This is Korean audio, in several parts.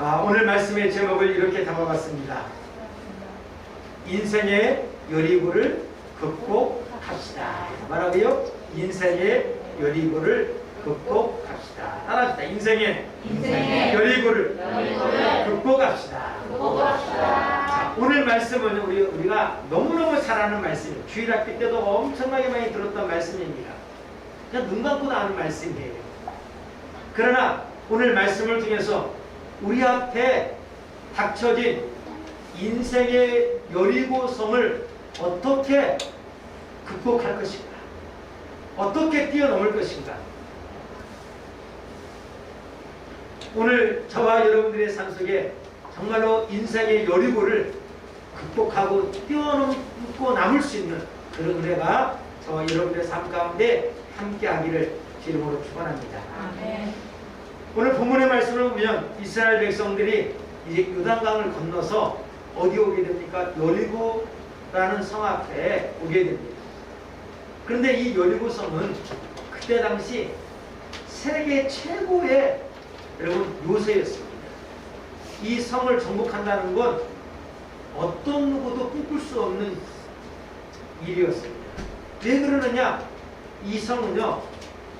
아, 오늘 말씀의 제목을 이렇게 담아봤습니다. 인생의 여리고를 극복합시다. 말하고요. 인생의 여리고를 극복합시다. 따라합시다. 인생의, 인생의 여리고를 여리고를 극복합시다. 극복합시다. 자, 오늘 말씀은 우리, 우리가 너무너무 잘 아는 말씀이에요. 주일학교 때도 엄청나게 많이 들었던 말씀입니다. 그냥 눈 감고도 아는 말씀이에요. 그러나 오늘 말씀을 통해서 우리 앞에 닥쳐진 인생의 여리고성을 어떻게 극복할 것인가? 어떻게 뛰어넘을 것인가? 오늘 저와 여러분들의 삶 속에 정말로 인생의 여리고를 극복하고 뛰어넘고 남을 수 있는 그런 은혜가 저와 여러분들의 삶 가운데 함께 하기를 주름으로 축원합니다. 아멘. 오늘 본문의 말씀을 보면 이스라엘 백성들이 이제 요단강을 건너서 어디 오게 됩니까? 여리고라는 성 앞에 오게 됩니다. 그런데 이 여리고 성은 그때 당시 세계 최고의 여러분 요새였습니다. 이 성을 정복한다는 건 어떤 누구도 꿈꿀 수 없는 일이었습니다. 왜 그러느냐? 이 성은요,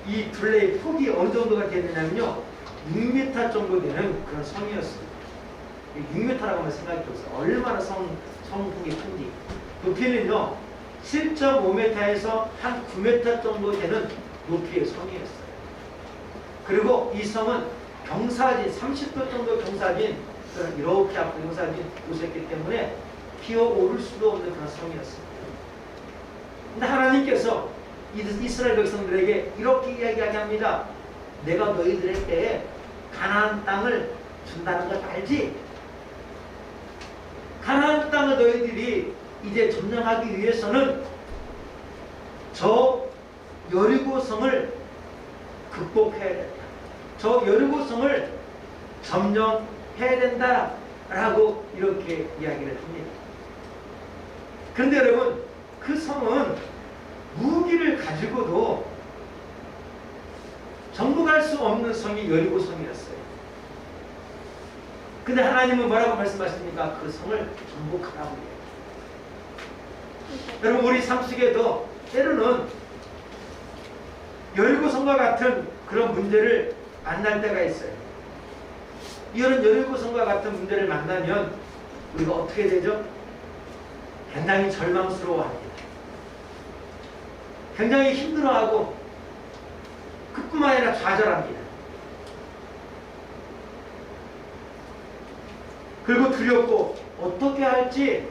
이 둘레의 폭이 어느 정도가 되느냐면요, 6m 정도 되는 그런 성이었습니다. 6m라고 하면 생각해 보세요. 얼마나 성, 성폭이 큰지. 높이는요, 7.5m에서 한 9m 정도 되는 높이의 성이었어요. 그리고 이 성은 경사진, 30도 정도 경사진, 그런 이렇게 앞으로 경사진 곳이었기 때문에 피어오를 수도 없는 그런 성이었습니다. 근데 하나님께서 이- 이스라엘 백성들에게 이렇게 이야기합니다. 내가 너희들에게 가나안 땅을 준다는 걸 알지? 가나안 땅을 너희들이 이제 점령하기 위해서는 저 여리고성을 극복해야 된다. 저 여리고성을 점령해야 된다라고 이렇게 이야기를 합니다. 그런데 여러분 그 성은 무기를 가지고도 정복할 수 없는 성이 여리고 성이었어요. 근데 하나님은 뭐라고 말씀하십니까? 그 성을 정복하라고 해요. 여러분 우리 삶 속에도 때로는 여리고 성과 같은 그런 문제를 만날 때가 있어요. 이런 여리고 성과 같은 문제를 만나면 우리가 어떻게 되죠? 굉장히 절망스러워합니다. 굉장히 힘들어하고 그뿐만 아니라 좌절합니다. 그리고 두렵고 어떻게 할지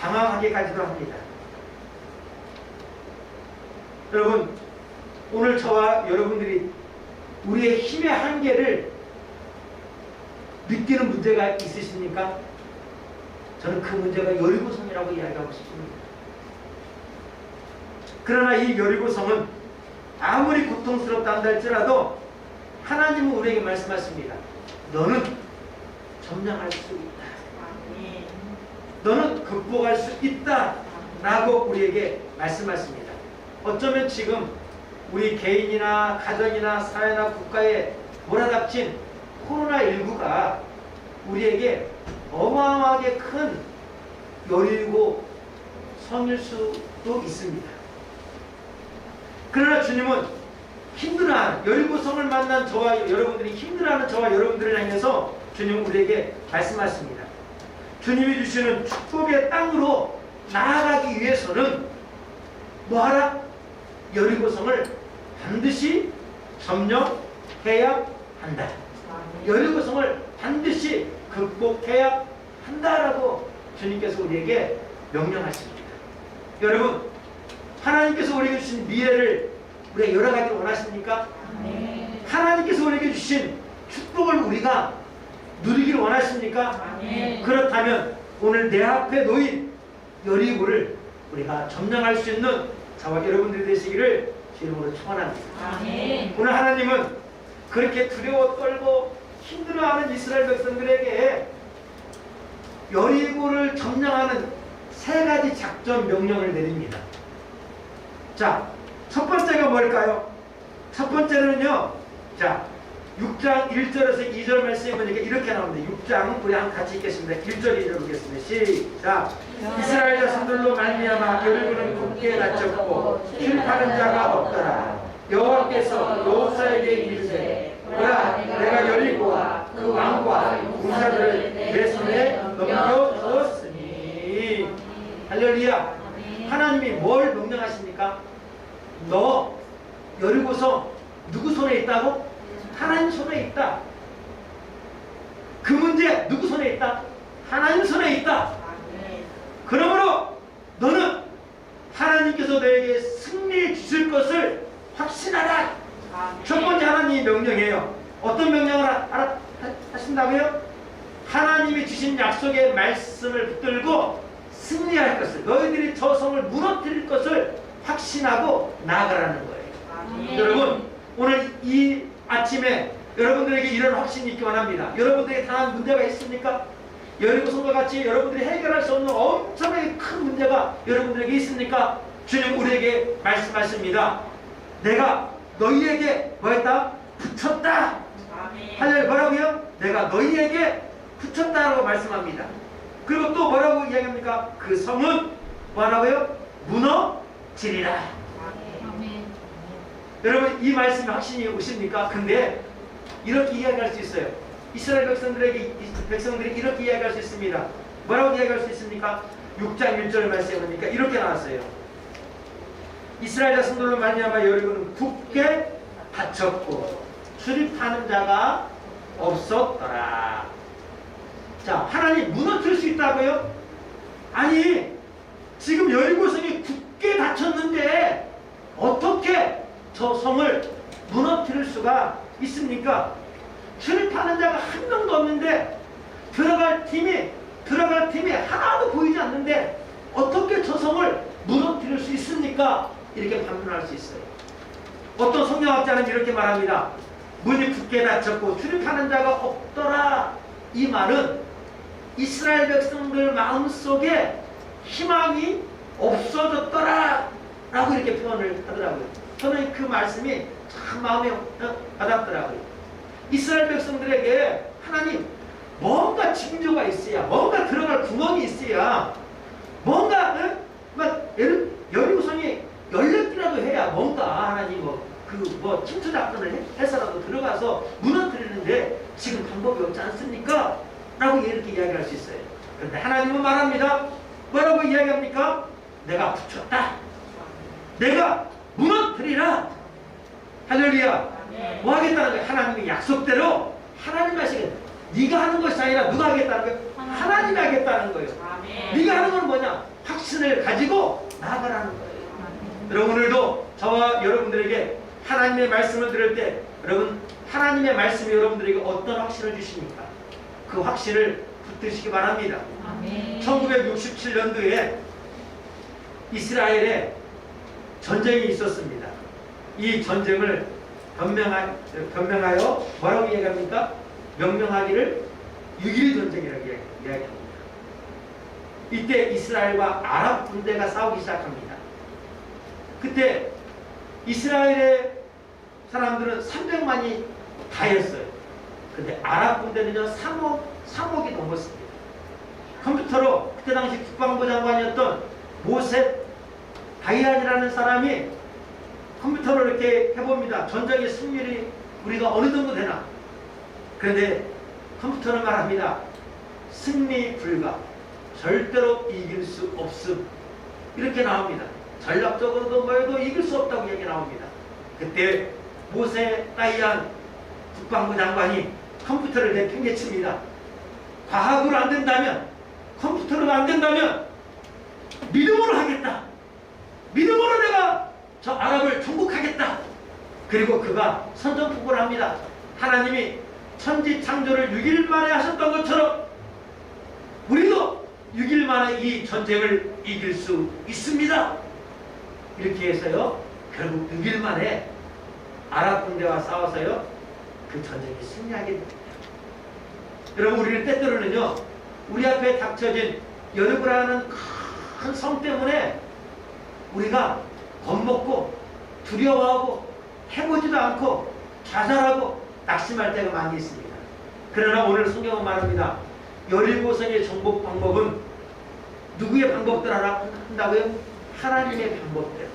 당황하기까지도 합니다. 여러분, 오늘 저와 여러분들이 우리의 힘의 한계를 느끼는 문제가 있으십니까? 저는 그 문제가 여리고성이라고 이야기하고 싶습니다. 그러나 이 여리고성은 아무리 고통스럽다 한다 할지라도 하나님은 우리에게 말씀하십니다. 너는 점령할 수 있다. 너는 극복할 수 있다. 라고 우리에게 말씀하십니다. 어쩌면 지금 우리 개인이나 가정이나 사회나 국가에 몰아닥친 코로나19가 우리에게 어마어마하게 큰 열이고 성일 수도 있습니다. 그러나 주님은 힘들어하는 열일곱 성을 만난 저와 여러분들이 힘들어하는 저와 여러분들을 향해서 주님은 우리에게 말씀하십니다. 주님이 주시는 축복의 땅으로 나아가기 위해서는 뭐하라? 열일곱 성을 반드시 점령해야 한다. 아멘. 열일곱 성을 반드시 극복해야 한다라고 주님께서 우리에게 명령하십니다. 여러분, 하나님께서 우리에게 주신 미래를 우리가 열어가기를 원하십니까? 아멘. 하나님께서 우리에게 주신 축복을 우리가 누리기를 원하십니까? 아멘. 그렇다면 오늘 내 앞에 놓인 여리고를 우리가 점령할 수 있는 저와 여러분들이 되시기를 주님으로 축원합니다. 오늘 하나님은 그렇게 두려워 떨고 힘들어하는 이스라엘 백성들에게 여리고를 점령하는 세 가지 작전 명령을 내립니다. 자, 첫 번째가 뭘까요? 첫 번째는요, 자, 6장 1절에서 2절 말씀에 보니까 이렇게 나옵니다. 6장 우리 한번 같이 읽겠습니다. 1절 2절 보겠습니다. 시작. 이스라엘 자손들로 말미암아 여리고는 굳게 닫혔고 출입하는 자가 없더라. 여호와께서 여호사에게 이르시되 보라 내가 여리고와 그 왕과 군사들을 내 손에 넘겨주었으니 할렐루야 하나님이 뭘 명령하십니까? 너 여리고서 누구 손에 있다고? 하나님 손에 있다. 그 문제 누구 손에 있다? 하나님 손에 있다. 그러므로 너는 하나님께서 너에게 승리 주실 것을 확신하라. 첫 번째 하나님이 명령해요. 어떤 명령을 하신다고요? 하나님이 주신 약속의 말씀을 붙들고 승리할 것을 너희들이 저 성을 무너뜨릴 것을 확신하고 나아가라는 거예요. 아멘. 여러분 오늘 이 아침에 여러분들에게 이런 확신이 있기 원합니다. 여러분들에게 당한 문제가 있습니까? 여리고성과 같이 여러분들이 해결할 수 없는 엄청나게 큰 문제가 여러분들에게 있습니까? 주님 우리에게 말씀하십니다. 내가 너희에게 뭐했다? 붙였다. 할렐 뭐라고요? 내가 너희에게 붙였다라고 말씀합니다. 그리고 또 뭐라고 이야기합니까? 그 성은 뭐라고요? 무너지리라. 여러분 이 말씀에 확신이 오십니까? 근데 이렇게 이야기할 수 있어요. 이스라엘 백성들에게 이- 백성들이 이렇게 이야기할 수 있습니다. 뭐라고 이야기할 수 있습니까? 6장 1절 말씀에 보니까 이렇게 나왔어요. 이스라엘 자손들로 말미암아 여리고는 굳게 닫혔고 출입하는 자가 없었더라. 자, 하나님 무너뜨릴 수 있다고요? 아니, 지금 여리고성이 굳게 닫혔는데 어떻게 저 성을 무너뜨릴 수가 있습니까? 출입하는 자가 한 명도 없는데 들어갈 팀이 들어갈 팀이 하나도 보이지 않는데 어떻게 저 성을 무너뜨릴 수 있습니까? 이렇게 반문할 수 있어요. 어떤 성경학자는 이렇게 말합니다. 문이 굳게 닫혔고 출입하는 자가 없더라. 이 말은 이스라엘 백성들 마음속에 희망이 없어졌더라. 라고 이렇게 표현을 하더라고요. 저는 그 말씀이 참 마음에 와닿더라고요. 이스라엘 백성들에게 하나님 뭔가 징조가 있어야 뭔가 들어갈 구멍이 있어야 뭔가 응? 막 예를 여리고성이 열렸기라도 해야 뭔가 하나님 뭐그뭐 침투 작전을 해- 해서라도 들어가서 무너뜨리는데 지금 방법이 없지 않습니까? 라고 이렇게 이야기할 수 있어요. 그런데 하나님은 말합니다. 뭐라고 이야기합니까? 내가 붙였다. 내가 무너뜨리라. 할렐루야. 뭐 하겠다는 거예요? 하나님의 약속대로 하나님 하시겠다. 네가 하는 것이 아니라 누가 하겠다는 거예요? 하나님이 하겠다는 거예요. 네가 하는 건 뭐냐? 확신을 가지고 나아가라는 거예요. 여러분 오늘도 저와 여러분들에게 하나님의 말씀을 들을 때 여러분 하나님의 말씀이 여러분들에게 어떤 확신을 주십니까? 그 확신을 붙드시기 바랍니다. 아멘. 1967년도에 이스라엘에 전쟁이 있었습니다. 이 전쟁을 변명하, 변명하여 뭐라고 이야기합니까? 명명하기를 6.1 전쟁이라고 이야기- 이야기합니다. 이때 이스라엘과 아랍 군대가 싸우기 시작합니다. 그때 이스라엘의 사람들은 300만이 다였어요. 근데 아랍 군대는요 3억, 3억이 넘었습니다. 컴퓨터로 그때 당시 국방부 장관이었던 모셋 다이안이라는 사람이 컴퓨터로 이렇게 해봅니다. 전쟁의 승률이 우리가 어느 정도 되나? 그런데 컴퓨터는 말합니다. 승리 불가. 절대로 이길 수 없음. 이렇게 나옵니다. 전략적으로도 뭐해도 이길 수 없다고 얘기 나옵니다. 그때 모세 다이안 국방부 장관이 컴퓨터를 내팽개칩니다. 과학으로 안 된다면, 컴퓨터로 안 된다면 믿음으로 하겠다. 믿음으로 내가 저 아랍을 정복하겠다. 그리고 그가 선전포고를 합니다. 하나님이 천지 창조를 6일 만에 하셨던 것처럼 우리도 6일 만에 이 전쟁을 이길 수 있습니다. 이렇게 해서요. 결국 6일 만에 아랍 군대와 싸워서요. 그 전쟁이 승리하게 됩니다. 여러분 우리는 때때로는요. 우리 앞에 닥쳐진 여르브라는 큰 성 때문에 우리가 겁먹고 두려워하고 해보지도 않고 자살하고 낙심할 때가 많이 있습니다. 그러나 오늘 성경은 말합니다. 열일고성의 정복 방법은 누구의 방법들 하나 한다고요? 하나님의 방법대로.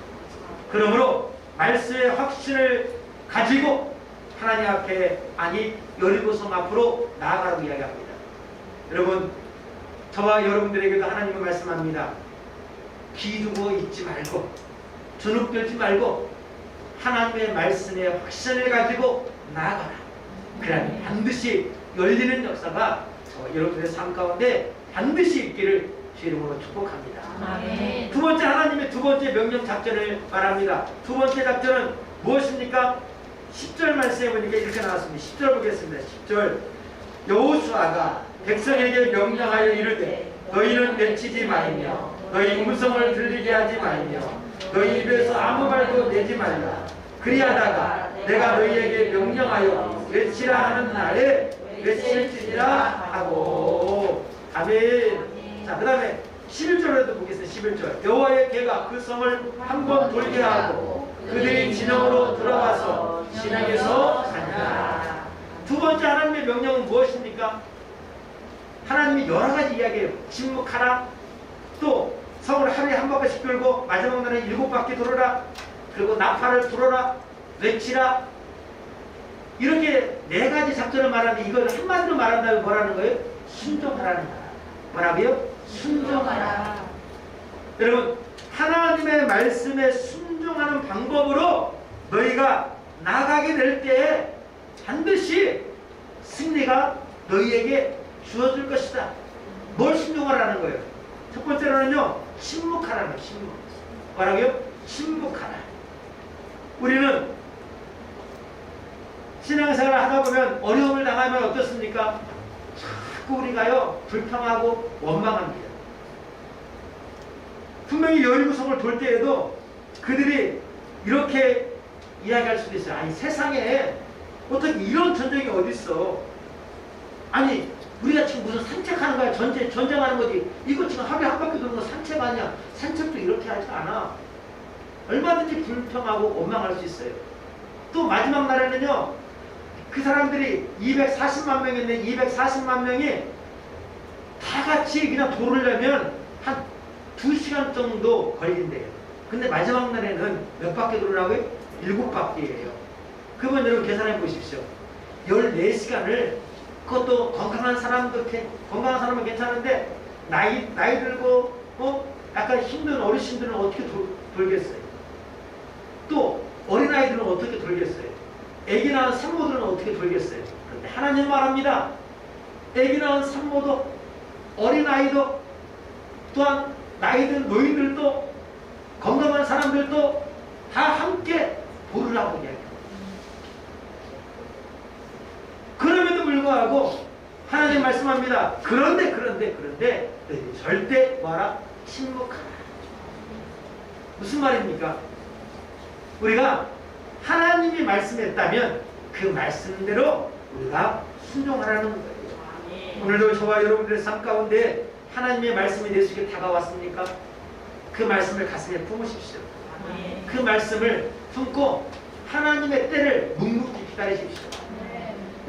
그러므로 말씀의 확신을 가지고 하나님 앞에 아니 열일고성 앞으로 나아가라고 이야기합니다. 여러분 저와 여러분들에게도 하나님은 말씀합니다. 기두고 있지 말고 주눅들지 말고 하나님의 말씀의 확신을 가지고 나아가라. 그러니 반드시 열리는 역사가 저 여러분들의 삶 가운데 반드시 있기를 주 이름으로 축복합니다. 아멘. 두 번째 하나님의 두 번째 명령 작전을 말합니다. 두 번째 작전은 무엇입니까? 10절 말씀해 보니까 이렇게 나왔습니다. 10절 보겠습니다. 10절 여호수아가 백성에게 명령하여 이르되 너희는 내치지 말며 너희 음성을 들리게 하지 말며 너희 입에서 아무 말도 내지 말라. 그리하다가 내가 너희에게 명령하여 외치라 하는 날에 외칠지니라 하고 아멘. 자, 그 다음에 11절에도 보겠습니다. 11절. 여호와의 개가 그 성을 한 번 돌게 하고 그들이 진영으로 들어와서 진영에서 자냐. 두 번째 하나님의 명령은 무엇입니까? 하나님이 여러 가지 이야기해요. 침묵하라. 또 성을 하루에 한 바퀴씩 돌고 마지막 날에 일곱 바퀴 돌아라. 그리고 나팔을 불어라. 외치라. 이렇게 네 가지 작전을 말하는데 이걸 한마디로 말한다면 뭐라는 거예요? 순종하라는 거야. 뭐라고요? 순종하라. 여러분 하나님의 말씀에 순종하는 방법으로 너희가 나가게 될 때에 반드시 승리가 너희에게 주어질 것이다. 뭘 순종하라는 거예요? 첫 번째로는요 침묵하라는 거예요. 침묵. 뭐라고요? 침묵하라. 우리는 신앙생활을 하다 보면 어려움을 당하면 어떻습니까? 자꾸 우리가요 불평하고 원망합니다. 분명히 여리구성을 돌 때에도 그들이 이렇게 이야기할 수도 있어요. 아니 세상에 어떻게 이런 전쟁이 어디 있어? 아니 우리가 지금 무슨 산책하는 거야? 전쟁 전쟁하는 거지? 이거 지금 하루에 한 바퀴 도는 거 산책 아니야? 산책도 이렇게 하지 않아. 얼마든지 불평하고 원망할 수 있어요. 또 마지막 날에는요. 그 사람들이 240만 명인데 240만 명이 다 같이 그냥 돌으려면 한 2시간 정도 걸린대요. 근데 마지막 날에는 몇 바퀴 돌으라고요? 7바퀴예요. 그러면 여러분 계산해 보십시오. 14시간을 그것도 건강한 사람도 괜- 건강한 사람은 괜찮은데 나이 나이 들고 어 약간 힘든 어르신들은 어떻게 돌, 돌겠어요? 또 어린 아이들은 어떻게 돌겠어요? 아기 낳은 산모들은 어떻게 돌겠어요? 그런데 하나님 말합니다. 아기 낳은 산모도 어린 아이도 또한 나이든 노인들도 건강한 사람들도 다 함께 보르라고 이야기합니다. 그럼에도 불구하고 하나님 말씀합니다. 그런데 그런데 그런데 너희들 절대 뭐라 침묵하라. 무슨 말입니까? 우리가 하나님이 말씀했다면 그 말씀대로 우리가 순종하라는 거예요. 오늘도 저와 여러분들의 삶 가운데 하나님의 말씀이 내 속에 다가왔습니까? 그 말씀을 가슴에 품으십시오. 그 말씀을 품고 하나님의 때를 묵묵히 기다리십시오.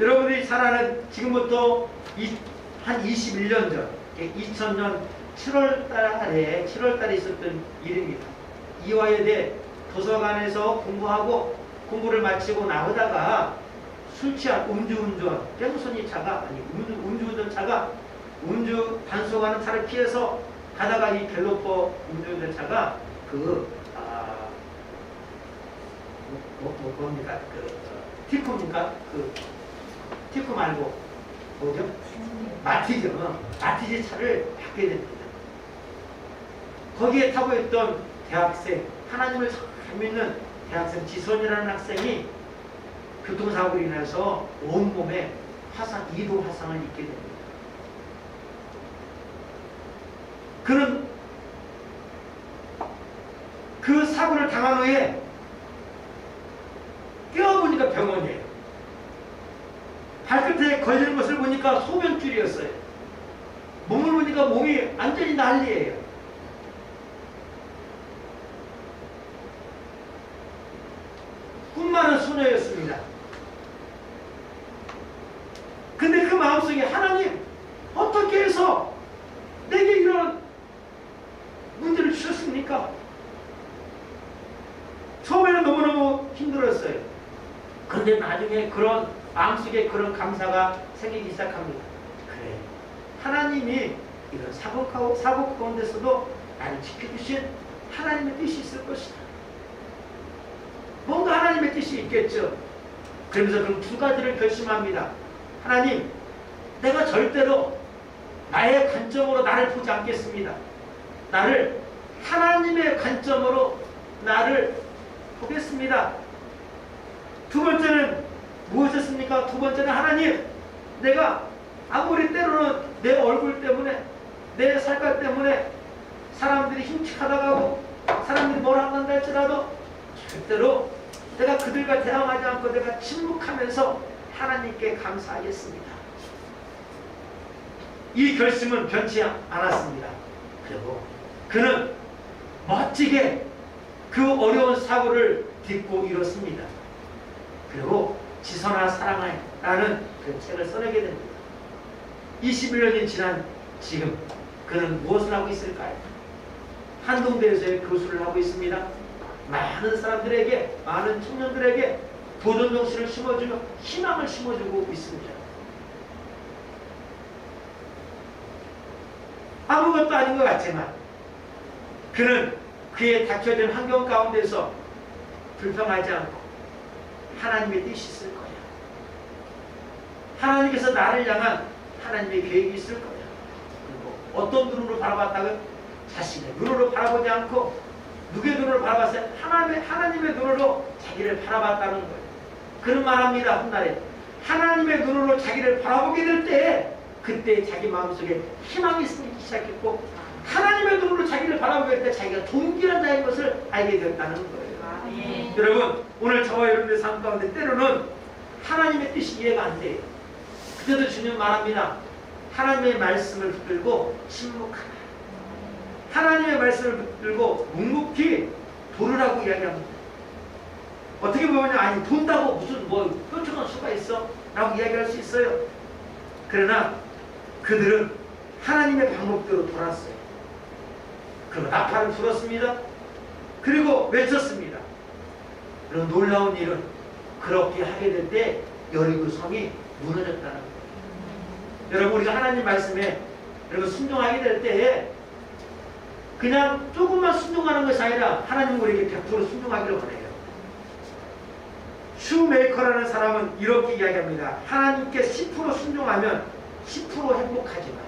여러분들이 잘 아는 지금부터 이- 한 21년 전, 2000년 7월 달에 7월 달에 있었던 일입니다. 이화여대 도서관에서 공부하고 공부를 마치고 나오다가 술 취한 음주운전, 뺑소니 차가 아니 음주, 음주운전 차가 음주 단속하는 차를 피해서 가다가 이 갤로퍼 음주운전 차가 그 아, 뭐, 뭐, 뭐 뭡니까 그 어, 티코입니까 그 티코 말고 뭐죠? 마티즈, 어, 마티즈 차를 받게 됩니다. 거기에 타고 있던 대학생, 하나님을 참 믿는 대학생 지선이라는 학생이 교통사고로 인해서 온몸에 화상, 2도 화상을 입게 됩니다. 그는 그 사고를 당한 후에 뛰어보니까 병원이에요. 발끝에 걸리는 것을 보니까 소변줄이었어요. 몸을 보니까 몸이 완전히 난리예요. 꿈 많은 소녀였습니다. 하나님의 그런 마음속에 그런 감사가 생기기 시작합니다. 그래. 하나님이 이런 사고, 사고 가운데서도 나를 지켜주신 하나님의 뜻이 있을 것이다. 뭔가 하나님의 뜻이 있겠죠. 그러면서 그럼 두 가지를 결심합니다. 하나님, 내가 절대로 나의 관점으로 나를 보지 않겠습니다. 나를 하나님의 관점으로 나를 보겠습니다. 두 번째는 무엇이었습니까? 두 번째는 하나님, 내가 아무리 때로는 내 얼굴 때문에, 내 살깔 때문에 사람들이 흉측하다가고 사람들이 뭐라 한다 할지라도 절대로 내가 그들과 대항하지 않고 내가 침묵하면서 하나님께 감사하겠습니다. 이 결심은 변치 않았습니다. 그리고 그는 멋지게 그 어려운 사고를 딛고 이뤘습니다. 그리고 지선아 사랑하여 라는 그 책을 써내게 됩니다. 21년이 지난 지금 그는 무엇을 하고 있을까요? 한동대에서의 교수를 하고 있습니다. 많은 사람들에게, 많은 청년들에게 도전 정신을 심어주며 희망을 심어주고 있습니다. 아무것도 아닌 것 같지만 그는 그의 닥쳐진 환경 가운데서 불평하지 않고 하나님의 뜻이 있을 거야. 하나님께서 나를 향한 하나님의 계획이 있을 거야. 그리고 어떤 눈으로 바라봤다고 자신의 눈으로 바라보지 않고 누구의 눈으로 바라봤어요? 하나님의, 하나님의 눈으로 자기를 바라봤다는 거예요. 그런 말합니다. 훗날에 하나님의 눈으로 자기를 바라보게 될 때에 그때 자기 마음속에 희망이 생기기 시작했고 하나님의 눈으로 자기를 바라보게 될 때 자기가 존귀한 자인 것을 알게 되었다는 거예요. 아멘. 여러분 오늘 저와 여러분의 삶 가운데 때로는 하나님의 뜻이 이해가 안 돼요. 그때도 주님 말합니다. 하나님의 말씀을 붙들고 침묵하라. 하나님의 말씀을 붙들고 묵묵히 돌으라고 이야기합니다. 어떻게 보면 아니 돈다고 무슨 뭐 뾰족한 수가 있어? 라고 이야기할 수 있어요. 그러나 그들은 하나님의 방법대로 돌았어요. 그리고 나팔을 불었습니다. 그리고 외쳤습니다. 그런 놀라운 일은 그렇게 하게 될 때 여리고 성이 무너졌다는 거예요. 여러분 우리가 하나님 말씀에 여러분 순종하게 될 때에 그냥 조금만 순종하는 것이 아니라 하나님 우리에게 100% 순종하기를 원해요. 슈메이커라는 사람은 이렇게 이야기합니다. 하나님께 10% 순종하면 10% 행복하지만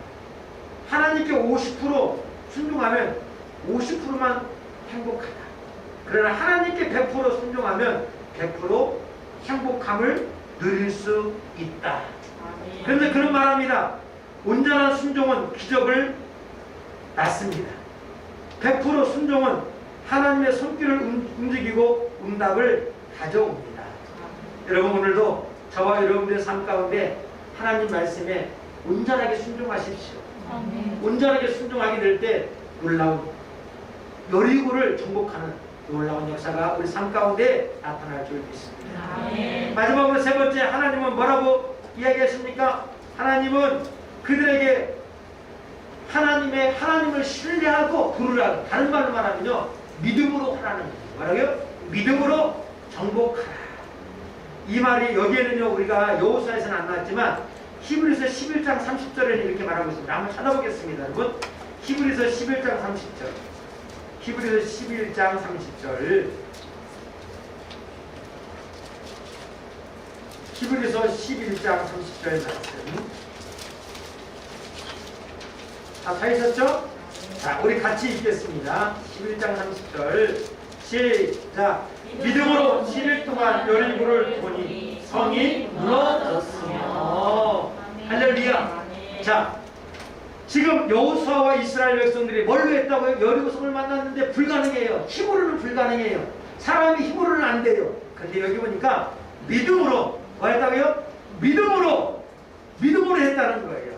하나님께 50% 순종하면 50%만 행복하다. 그러나 하나님께 100% 순종하면 100% 행복함을 누릴 수 있다. 그런데 그런 말합니다. 온전한 순종은 기적을 낳습니다. 100% 순종은 하나님의 손길을 움- 움직이고 응답을 가져옵니다. 여러분 오늘도 저와 여러분들의 삶 가운데 하나님 말씀에 온전하게 순종하십시오. 온전하게 순종하게 될 때 놀라운 여리고를 정복하는 놀라운 역사가 우리 삶 가운데 나타날 줄 믿습니다. 아멘. 마지막으로 세 번째 하나님은 뭐라고 이야기하십니까? 하나님은 그들에게 하나님의 하나님을 신뢰하고 부르라. 다른 말로 말하면요 믿음으로 하라는. 뭐라고요? 믿음으로 정복하라. 이 말이 여기에는요 우리가 여호수아에서는 안 나왔지만 히브리서 11장 30절에는 이렇게 말하고 있습니다. 한번 찾아보겠습니다, 여러분. 히브리서 11장 30절. 히브리서 11장 30절. 히브리서 11장 30절 말씀. 다 찾으셨죠? 자, 우리 같이 읽겠습니다. 11장 30절. 시작. 믿음으로 7일 동안 여리고를 보니 성이 무너졌으며. 할렐루야. 자, 지금 여호수아와 이스라엘 백성들이 뭘로 했다고요? 여리고 성을 만났는데 불가능해요. 힘으로는 불가능해요. 사람이 힘으로는 안 돼요. 근데 여기 보니까 믿음으로 뭐 했다고요? 믿음으로 믿음으로 했다는 거예요.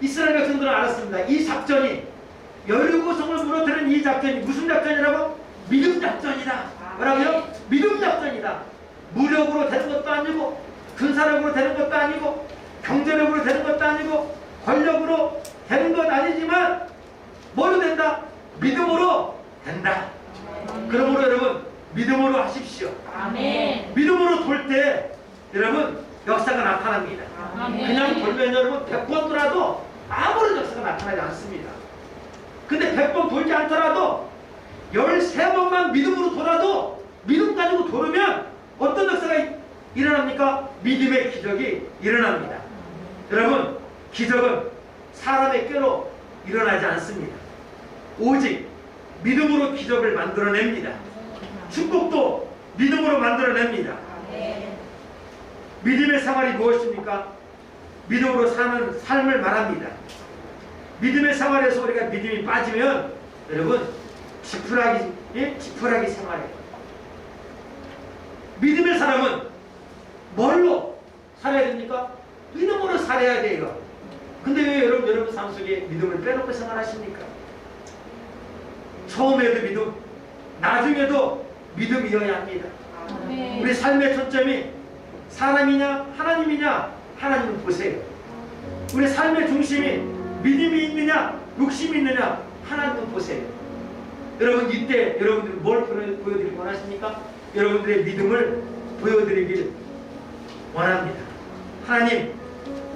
이스라엘 백성들은 알았습니다. 이 작전이 여리고 성을 무너뜨리는 이 작전이 무슨 작전이라고? 믿음 작전이다. 뭐라고요? 믿음 작전이다. 무력으로 되는 것도 아니고 군사력으로 되는 것도 아니고 경제력으로 되는 것도 아니고 권력으로 되는 것 아니지만 뭐로 된다? 믿음으로 된다. 그러므로 여러분 믿음으로 하십시오. 아멘. 믿음으로 돌 때 여러분 역사가 나타납니다. 아멘. 그냥 돌면 여러분 100번 돌아도 아무런 역사가 나타나지 않습니다. 근데 100번 돌지 않더라도 13번만 믿음으로 돌아도 믿음 가지고 돌으면 어떤 역사가 이- 일어납니까? 믿음의 기적이 일어납니다. 여러분 기적은 사람의 꾀로 일어나지 않습니다. 오직 믿음으로 기적을 만들어냅니다. 축복도 믿음으로 만들어냅니다. 믿음의 생활이 무엇입니까? 믿음으로 사는 삶을 말합니다. 믿음의 생활에서 우리가 믿음이 빠지면 여러분 지푸라기 예? 지푸라기 생활이에요. 믿음의 사람은 뭘로 살아야 됩니까? 믿음으로 살아야 돼요. 근데 왜 여러분 여러분 삶 속에 믿음을 빼놓고 생활하십니까? 처음에도 믿음, 나중에도 믿음이어야 합니다. 우리 삶의 초점이 사람이냐 하나님이냐 하나님을 보세요. 우리 삶의 중심이 믿음이 있느냐 욕심이 있느냐 하나님을 보세요. 여러분 이때 여러분들 뭘 보여- 보여드리기 원하십니까? 여러분들의 믿음을 보여드리길 원합니다. 하나님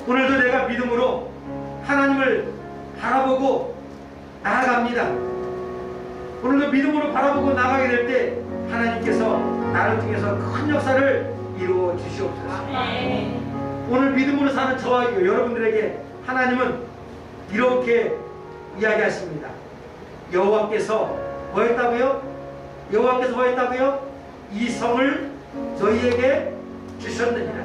오늘도 내가 믿음으로 하나님을 바라보고 나아갑니다. 오늘도 믿음으로 바라보고 나가게 될 때 하나님께서 나를 통해서 큰 역사를 이루어 주시옵소서. 오늘 믿음으로 사는 저와 여러분들에게 하나님은 이렇게 이야기하십니다. 여호와께서 뭐 했다고요? 여호와께서 뭐 했다고요? 이 성을 너희에게 주셨느니라.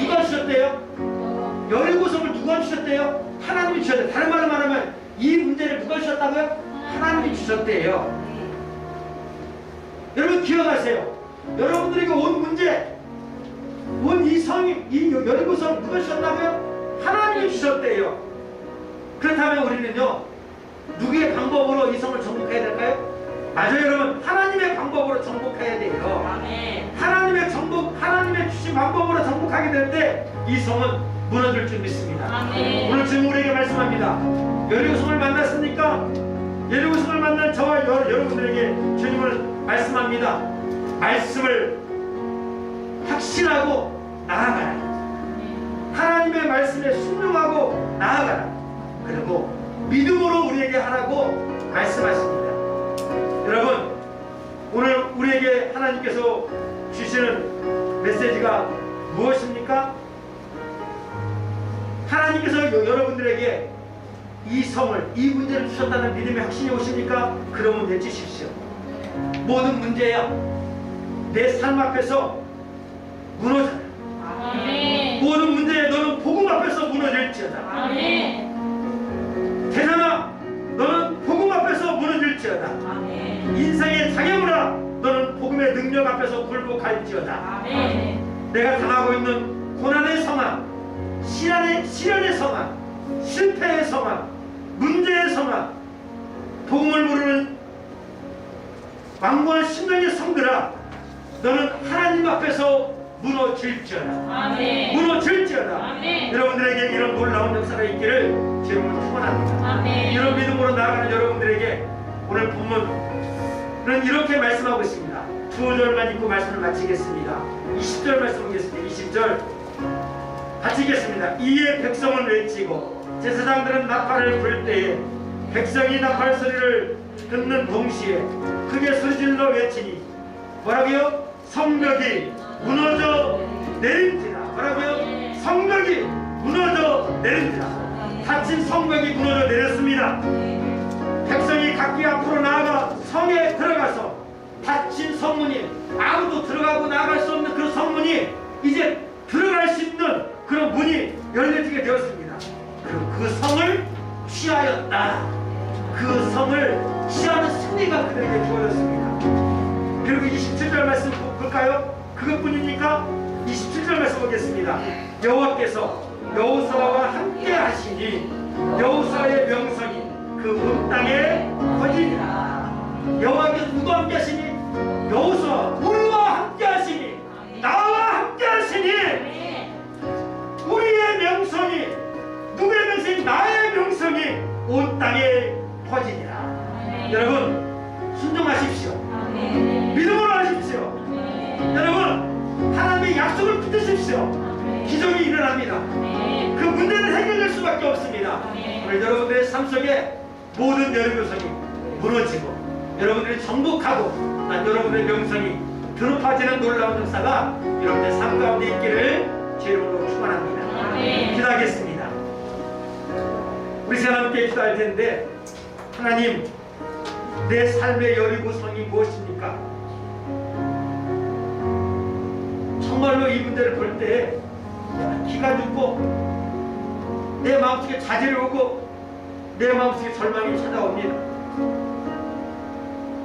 누가 주셨대요? 열일곱 성을 누가 주셨대요? 하나님이 주셨대요. 다른 말로 말하면 이 문제를 누가 주셨다고요? 하나님이 주셨대요. 여러분 기억하세요. 여러분들에게 온 문제, 온 이 성이, 이 열일곱 성 누가 주셨다고요? 하나님이 주셨대요. 그렇다면 우리는요, 누구의 방법으로 이 성을 정복해야 될까요? 맞아요, 여러분. 하나님의 방법으로 정복해야 돼요. 아멘. 하나님의 정복, 하나님의 주신 방법으로 정복하게 될때이 성은 무너질 줄 믿습니다. 아멘. 오늘 주님 우리에게 말씀합니다. 여리고성을 만났습니까? 여리고성을 만난 저와 여, 여러분들에게 주님을 말씀합니다. 말씀을 확신하고 나아가라. 하나님의 말씀에 순종하고 나아가라. 그리고 믿음으로 우리에게 하라고 말씀하십니다. 여러분, 오늘 우리에게 하나님께서 주시는 메시지가 무엇입니까? 하나님께서 여- 여러분들에게 이 성을, 이 문제를 주셨다는 믿음의 확신이 오십니까? 그러면 외치십시오. 모든 문제야 내 삶 앞에서 무너져라. 아멘. 모든 문제에 너는 복음 앞에서 무너질지어다. 아멘. 대상아, 너는 복음 앞에서 무너질지어다. 아멘. 인생의 장애물아, 너는 복음의 능력 앞에서 굴복할지어다. 아멘. 내가 당하고 있는 고난의 성함, 시련의, 시련의 성함, 실패의 성함, 문제의 성함, 복음을 모르는 왕고한 심령의 성들아, 너는 하나님 앞에서 무너질지어다. 무너질지어다. 여러분들에게 이런 놀라운 역사가 있기를 주님을 축원합니다. 아멘. 이런 믿음으로 나아가는 여러분들에게 오늘 본문은 이렇게 말씀하고 있습니다. 두 절만 읽고 말씀을 마치겠습니다. 20절 말씀 보겠습니다. 20절 같이 읽겠습니다. 이에 백성은 외치고 제사장들은 나팔을 불 때에 백성이 나팔 소리를 듣는 동시에 크게 소리질러 외치니 뭐라고요? 성벽이 무너져 내린지라 뭐라고요? 성벽이 무너져 내린지라 닫힌 성벽이 무너져 내렸습니다. 백성이 각기 앞으로 나아가 성에 들어가서 닫힌 성문이 아무도 들어가고 나갈 수 없는 그 성문이 이제 들어갈 수 있는 그런 문이 열려지게 되었습니다. 그리고 그 성을 취하였다. 그 성을 취하는 승리가 그들에게 주어졌습니다. 그리고 27절 말씀 보- 볼까요? 그것뿐입니까? 27절 말씀 보겠습니다. 여호와께서 여호수아와 함께 하시니 여호수아의 명성이 그온 땅에 퍼지니라. 여호와께서 누구와 함께 하시니? 우리와 함께 하시니 나와 함께 하시니. 우리의 명성이 누구의 명성이 나의 명성이 온 땅에 퍼지니라. 아멘. 여러분 순종하십시오. 아멘. 믿음으로 하십시오. 아멘. 여러분 하나님의 약속을 붙드십시오. 합니다. 네. 그 문제는 해결될 수밖에 없습니다. 네. 오늘 여러분들의 삶 속에 모든 여러분성이 무너지고 여러분들이 정복하고 난 여러분의 명성이 드높아지는 놀라운 역사가 여러분의 삶 가운데 있기를 주님으로 축원합니다. 네. 기도하겠습니다. 우리 시간 함께 기도할 텐데 하나님 내 삶의 여리고성이 무엇입니까? 정말로 이 문제를 볼 때 기가 죽고 내 마음속에 자질이 오고 내 마음속에 절망이 찾아옵니다.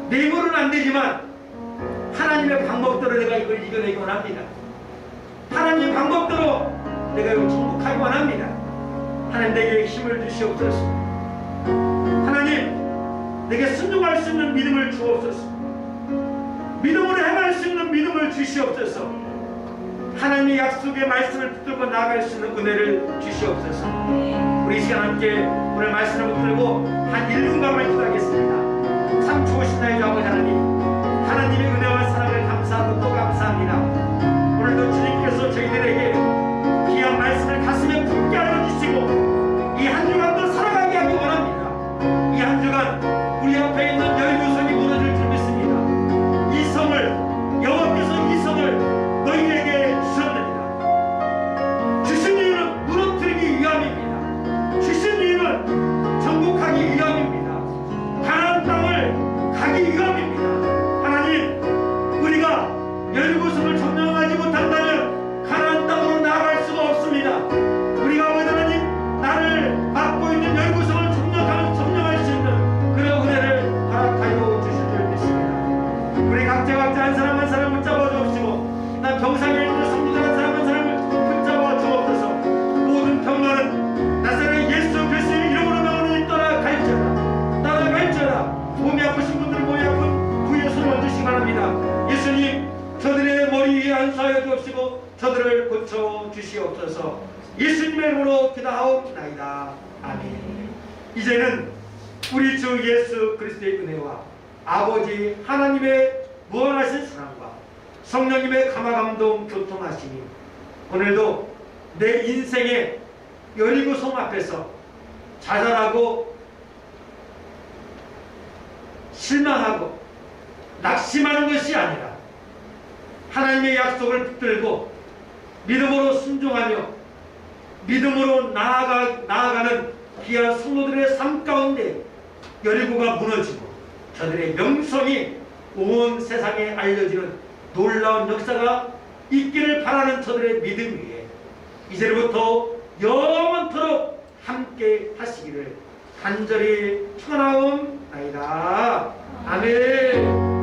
내 힘으로는 안 되지만 하나님의 방법대로 내가 이걸 이겨내기 원합니다. 내가 이걸 정복하기 원합니다. 하나님 내게 힘을 주시옵소서. 하나님 내게 순종할 수 있는 믿음을 주옵소서. 믿음으로 행할 수 있는 믿음을 주시옵소서. 하나님의 약속의 말씀을 붙들고 나아갈 수 있는 은혜를 주시옵소서. 우리 이 시간 함께 오늘 말씀을 붙들고 한 1분간만 기도하겠습니다. 참 좋으신 나의 주 아버지 하나님 하나님의 은혜와 사랑을 감사하고 또 감사합니다. 오늘도 주님께서 저희들에게 알 이제는 우리 주 예수 그리스도의 은혜와 아버지 하나님의 무한하신 사랑과 성령님의 감화감동 교통하심이 오늘도 내 인생의 여리고성 앞에서 좌절하고 실망하고 낙심하는 것이 아니라 하나님의 약속을 붙들고 믿음으로 순종하며 믿음으로 나아가, 나아가는 귀한 성도들의 삶 가운데 여리고가 무너지고 저들의 명성이 온 세상에 알려지는 놀라운 역사가 있기를 바라는 저들의 믿음 위에 이제부터 영원토록 함께 하시기를 간절히 축원하옵나이다. 아멘.